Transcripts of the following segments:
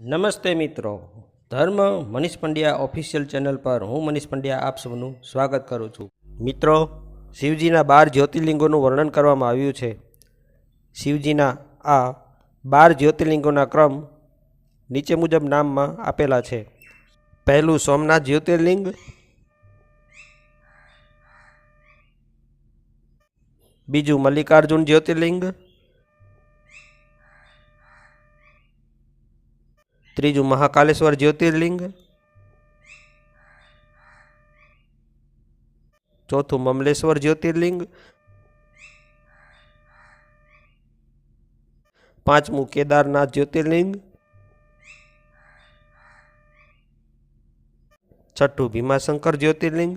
નમસ્તે મિત્રો, ધર્મ મનીષ પંડ્યા ઓફિશિયલ ચેનલ પર હું મનીષ પંડ્યા આપ સૌનું સ્વાગત કરું છું. મિત્રો, શિવજીના બાર જ્યોતિર્લિંગોનું વર્ણન કરવામાં આવ્યું છે. શિવજીના આ બાર જ્યોતિર્લિંગોના ક્રમ નીચે મુજબ નામમાં આપેલા છે. પહેલું સોમનાથ જ્યોતિર્લિંગ, બીજું મલ્લિકાર્જુન જ્યોતિર્લિંગ ત્રીજું મહાકાલેશ્વર જ્યોતિર્લિંગ ચોથું મમલેશ્વર જ્યોતિર્લિંગ પાંચમું કેદારનાથ જ્યોતિર્લિંગ છઠ્ઠું ભીમાશંકર જ્યોતિર્લિંગ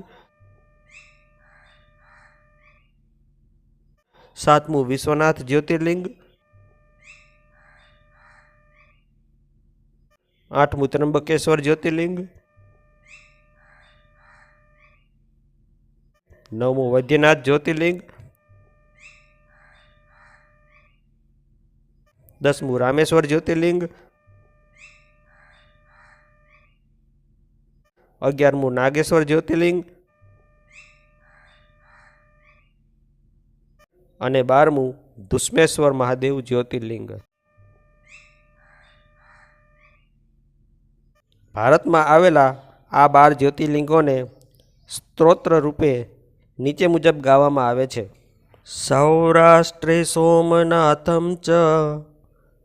સાતમું વિશ્વનાથ જ્યોતિર્લિંગ આઠમું ત્રંબકેશ્વર જ્યોતિર્લિંગ. નવમું વૈદ્યનાથ જ્યોતિર્લિંગ. દસમું રામેશ્વર જ્યોતિર્લિંગ. અગિયારમું નાગેશ્વર જ્યોતિર્લિંગ. અને બારમું દુષ્મેશ્વર મહાદેવ જ્યોતિર્લિંગ. ભારતમાં આવેલા આ બાર જ્યોતિર્લિંગોને સ્ત્રોત્ર રૂપે નીચે મુજબ ગાવામાં આવે છે. સૌરાષ્ટ્રે સોમનાથમ ચ,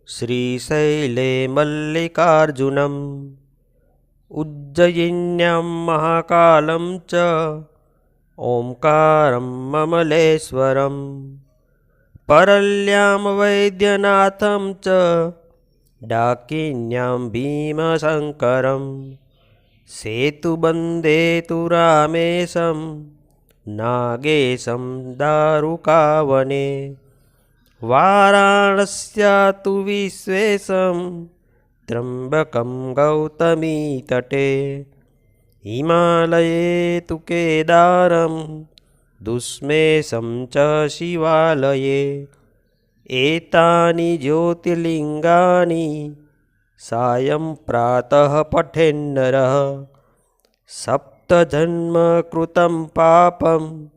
શ્રીશૈલે મલ્લિકાર્જુનમ, ઉજ્જયિન્યામ મહાકાલમ ચ, ઓમકારમ મમલેશ્વરમ, પરલ્યામ વૈદ્યનાથમ ચ डाकिन्यां भीमशङ्करं। सेतुबन्धे तु रामेशं नागेशं दारुकावने। वाराणस्या तु विश्वेशं त्र्यम्बकं गौतमीतटे। हिमालये तु केदारं दुष्मेशं च शिवालये એતાની જ્યોતિર્લિંગાની સાયં પ્રાતઃ પઠેન્નર સપ્તજન્મકૃતમ પાપમ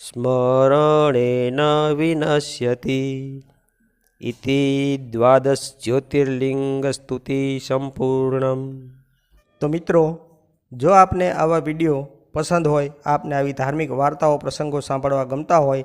સ્મરણેન વિનશ્યતિ ઇતિ દ્વાદશ જ્યોતિર્લિંગ સ્તુતિ સંપૂર્ણમ તો મિત્રો જો આપને આવા વીડિયો પસંદ હોય આપને આવી ધાર્મિક વાર્તાઓ પ્રસંગો સાંભળવા ગમતા હોય